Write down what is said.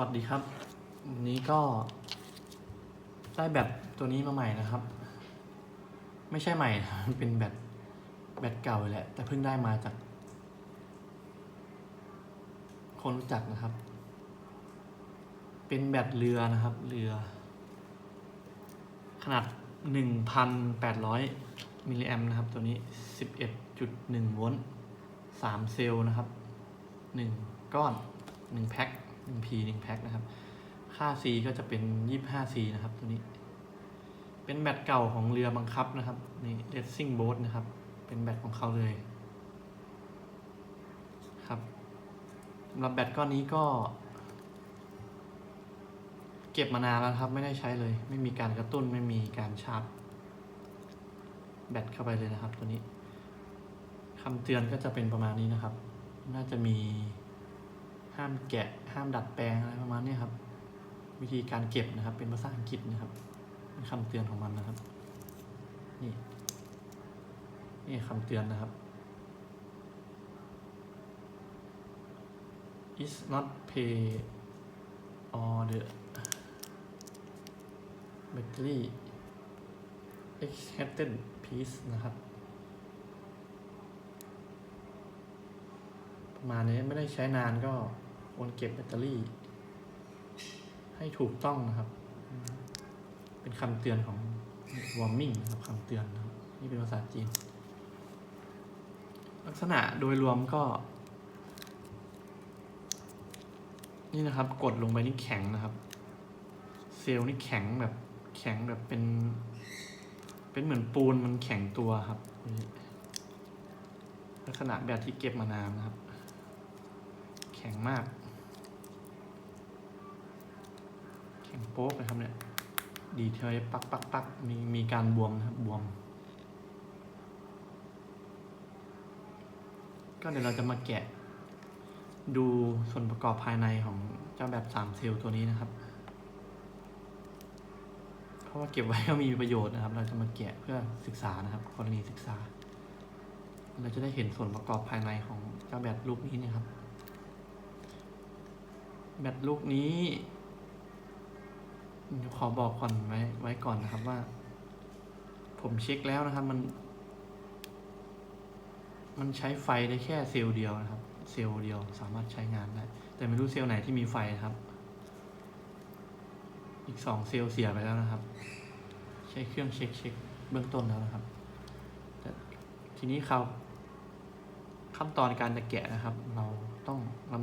วัสดีครับ วันนี้ก็ ได้แบตตัวนี้มาใหม่นะครับ ไม่ใช่ใหม่นะเป็นแบตแบตเก่าแหละ แต่เพิ่งได้มาจาก คนรู้จักนะครับ เป็นแบตเรือนะครับ เรือ ขนาด 1,800 มิลลิแอมนะครับ ตัวนี้ 11.1 โวลต์3เซลล์นะครับ 1 ก้อน 1 แพ็ค 1 P 1แพ็คนะครับ ค่า C ก็จะเป็น 25C นะครับ ตัวนี้ เป็นแบตเก่าของเรือบังคับนะครับ นี่ Racing Boat นะครับ เป็นแบตของเขาเลย ครับสำหรับแบตก้อนนี้ก็ เก็บมานานแล้วครับ ไม่ได้ใช้เลย ไม่มีการกระตุ้นไม่มีการชาร์จแบตเข้าไปเลยนะครับ ตัวนี้คำเตือนก็จะเป็นประมาณนี้นะครับ น่าจะมี ห้ามแกะห้ามดัดแปลงอะไรประมาณนี้ครับ วิธีการเก็บนะครับ เป็นภาษาอังกฤษนะครับเป็นคำเตือนของมันนะครับ นี่นี่คำเตือนนะครับ is not pay or the battery extended piece นะครับ ประ มาณนี้ยไม่ได้ใช้นานก็วนเก็บแบตเตอรี่ ให้ถูกต้องนะครับ เป็นคำเตือนของ warming นะครับคำเตือนนะครับนี่เป็นภาษาจีน ลักษณะโดยรวมก็ นี่นะครับ กดลงไปนี่แข็งนะครับ เซลล์นี่แข็งแบบแข็งแบบเป็น เป็นเหมือนปูนมันแข็งตัวครับลักษณะแบบที่เก็บมานานนะครับ ข็งมาก แข็งโป๊กเลยครับเนี่ยดีเทลปักปักปักมีมีการบวมนะครับบวม ก็เดี๋ยวเราจะมาแกะ ดูส่วนประกอบภายในของเจ้าแบบ3เซลล์ตัวนี้นะครับ เพราะว่าเก็บไว้ก็มีประโยชน์นะครับ เราจะมาแกะเพื่อศึกษานะครับกรณีศึกษา เราจะได้เห็นส่วนประกอบภายในของเจ้าแบบลูกนี้นะครับ แบตลูกนี้ขอบอกก่อนไว้ไว้ก่อนนะครับว่า ผมเช็คแล้วนะครับ มัน มันใช้ไฟได้แค่เซลล์เดียวนะครับ เซลล์เดียวสามารถใช้งานได้แต่ไม่รู้เซลล์ไหนที่มีไฟครับ อีกสองเซลล์เสียไปแล้วนะครับ ใช้เครื่องเช็คเช็คเบื้องต้นแล้วนะครับแต่ทีนี้เขาขั้นตอนการจะแกะนะครับ เรา